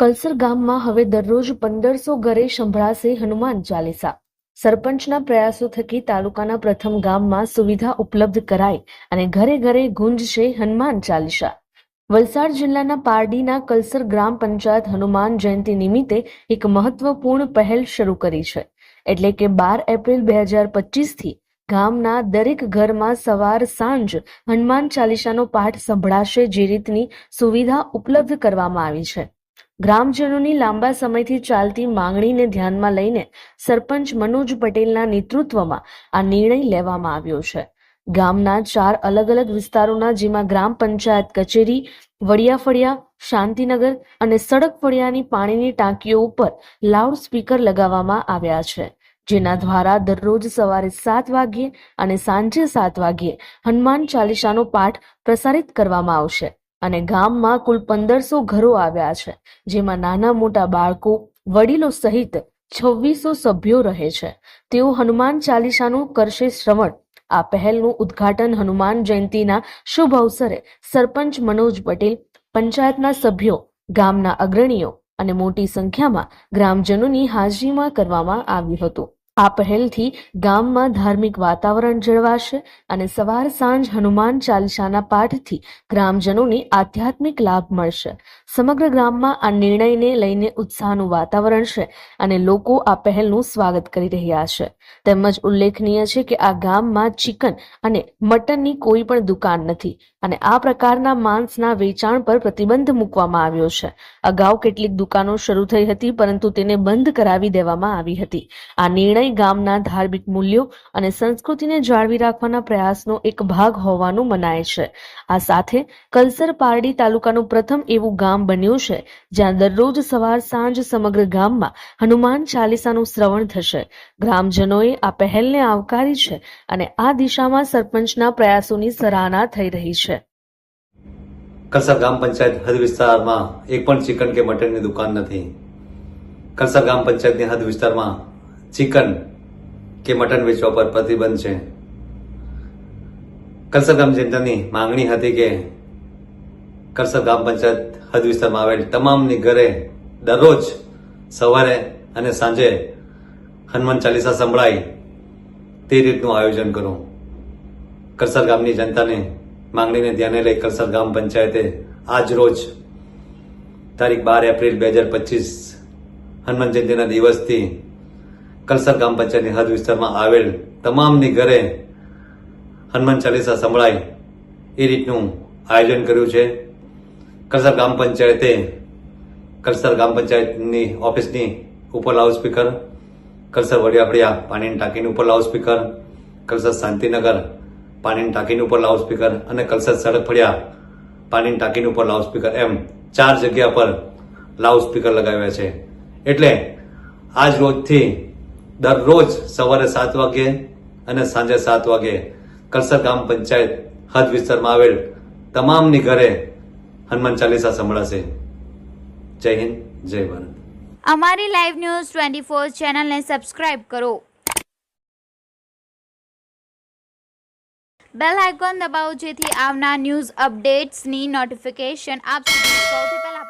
કલસર ગામમાં હવે દરરોજ પંદરસો ઘરે સંભળાશે હનુમાન ચાલીસા. સરપંચના પ્રયાસો થકી તાલુકાના પ્રથમ ગામમાં સુવિધા ઉપલબ્ધ કરાઈ અને ઘરે ઘરે ગુંજશે હનુમાન ચાલીસા. વલસાડ જિલ્લાના પારડીના કલસર ગ્રામ પંચાયત હનુમાન જયંતિ નિમિત્તે એક મહત્વપૂર્ણ પહેલ શરૂ કરી છે. એટલે કે બાર એપ્રિલ બે હજાર પચીસથી ગામના દરેક ઘરમાં સવાર સાંજ હનુમાન ચાલીસાનો પાઠ સંભળાશે જે રીતની સુવિધા ઉપલબ્ધ કરવામાં આવી છે. ગ્રામજનોની લાંબા સમયથી ચાલતી માંગણીને ધ્યાનમાં લઈને સરપંચ મનોજ પટેલના નેતૃત્વમાં આ નિર્ણય લેવામાં આવ્યો છે. ગામના ચાર અલગ અલગ વિસ્તારોના, જેમાં ગ્રામ પંચાયત કચેરી વડિયા ફળિયા શાંતિનગર અને સડક ફળિયાની પાણીની ટાંકીઓ ઉપર લાઉડ સ્પીકર લગાવવામાં આવ્યા છે, જેના દ્વારા દરરોજ સવારે સાત વાગ્યે અને સાંજે સાત વાગ્યે હનુમાન ચાલીસાનો પાઠ પ્રસારિત કરવામાં આવશે. અને ગામમાં કુલ પંદરસો ઘરો આવ્યા છે, જેમાં નાના મોટા બાળકો, વડીલો સહિત છવ્વીસો સભ્યો રહે છે. તેઓ હનુમાન ચાલીસાનું કરશે શ્રવણ. આ પહેલનું ઉદ્ઘાટન હનુમાન જયંતીના શુભ અવસરે સરપંચ મનોજ પટેલ, પંચાયતના સભ્યો, ગામના અગ્રણીઓ અને મોટી સંખ્યામાં ગ્રામજનોની હાજરીમાં કરવામાં આવ્યું હતું. આ પહેલથી ગામમાં ધાર્મિક વાતાવરણ જળવાશે અને સવાર સાંજ હનુમાન ચાલીસાના પાઠથી ગ્રામજનોને આધ્યાત્મિક લાભ મળશે. સમગ્ર ગામમાં આ નિર્ણયને લઈને ઉત્સાહનું વાતાવરણ છે અને લોકો આ પહેલનું સ્વાગત કરી રહ્યા છે. તેમજ ઉલ્લેખનીય છે કે આ ગામમાં ચિકન અને મટનની કોઈ પણ દુકાન નથી અને આ પ્રકારના માંસના વેચાણ પર પ્રતિબંધ મૂકવામાં આવ્યો છે. અગાઉ કેટલીક દુકાનો શરૂ થઈ હતી પરંતુ તેને બંધ કરાવી દેવામાં આવી હતી. આ નિર્ણય ગામના ધાર્મિક મૂલ્યો અને સંસ્કૃતિને જાળવી રાખવાના પ્રયાસનો એક ભાગ હોવાનું મનાય છે. આ સાથે કલસર પારડી તાલુકાનું પ્રથમ એવું ગામ બન્યું છે, જ્યાં દરરોજ સવાર સાંજ સમગ્ર ગામમાં હનુમાન ચાલીસાનું શ્રવણ થશે. ગ્રામજનોએ આ પહેલને આવકારી છે અને આ દિશામાં સરપંચના પ્રયાસોની સરાહના થઈ રહી છે. કલસર ગ્રામ પંચાયત હદ વિસ્તારમાં એક પણ ચિકન કે મટનની દુકાન નથી. કલસર ગ્રામ પંચાયતની હદ વિસ્તારમાં ચિકન કે મટન વેચવા પર પ્રતિબંધ છે. કલસર ગ્રામ જનતાની માંગણી હતી કે કલસર ગ્રામ પંચાયત હદ વિસ્તારમાં આવેલ તમામની ઘરે દરરોજ સવારે અને સાંજે હનુમાન ચાલીસા સંભળાય તે રીતનું આયોજન કરું. કરસર ગામની જનતાને માંગણીને ધ્યાને લઈ કરસર ગામ પંચાયતે આજ રોજ તારીખ બાર એપ્રિલ બે હજાર પચીસ હનુમાન જયંતિના દિવસથી કલસર ગામ પંચાયતની હદ વિસ્તારમાં આવેલ તમામની ઘરે હનુમાન ચાલીસા સંભળાય એ રીતનું આયોજન કર્યું છે. કલસર ગ્રામ પંચાયતે કલસર ગ્રામ પંચાયતની ઓફિસની ઉપર લાઉડ સ્પીકર કલસર વડિયાફળિયા પાણીની ટાંકીની ઉપર લાઉડસ્પીકર, કલસર શાંતિનગર પાણીની ટાંકીની ઉપર લાઉડ સ્પીકર અને કલસર સડક ફળિયા પાણીની ટાંકીની ઉપર લાઉડ સ્પીકર એમ ચાર જગ્યા પર લાઉડ સ્પીકર લગાવ્યા છે. એટલે આજ રોજથી દરરોજ સવારે સાત વાગે અને સાંજે સાત વાગે કલસર ગ્રામ પંચાયત હદ વિસ્તારમાં આવેલ તમામની ઘરે હનુમાન ચાલીસા સંભળાશે. જય હિન્દ, જય ભારત. અમારી લાઈવ ન્યૂઝ ટ્વેન્ટી ફોર ચેનલને સબસ્ક્રાઇબ કરો. બેલ આઇકોન દબાવો જેથી આવનાર ન્યૂઝ અપડેટ્સની નોટિફિકેશન આપ સુધી સૌથી પહેલા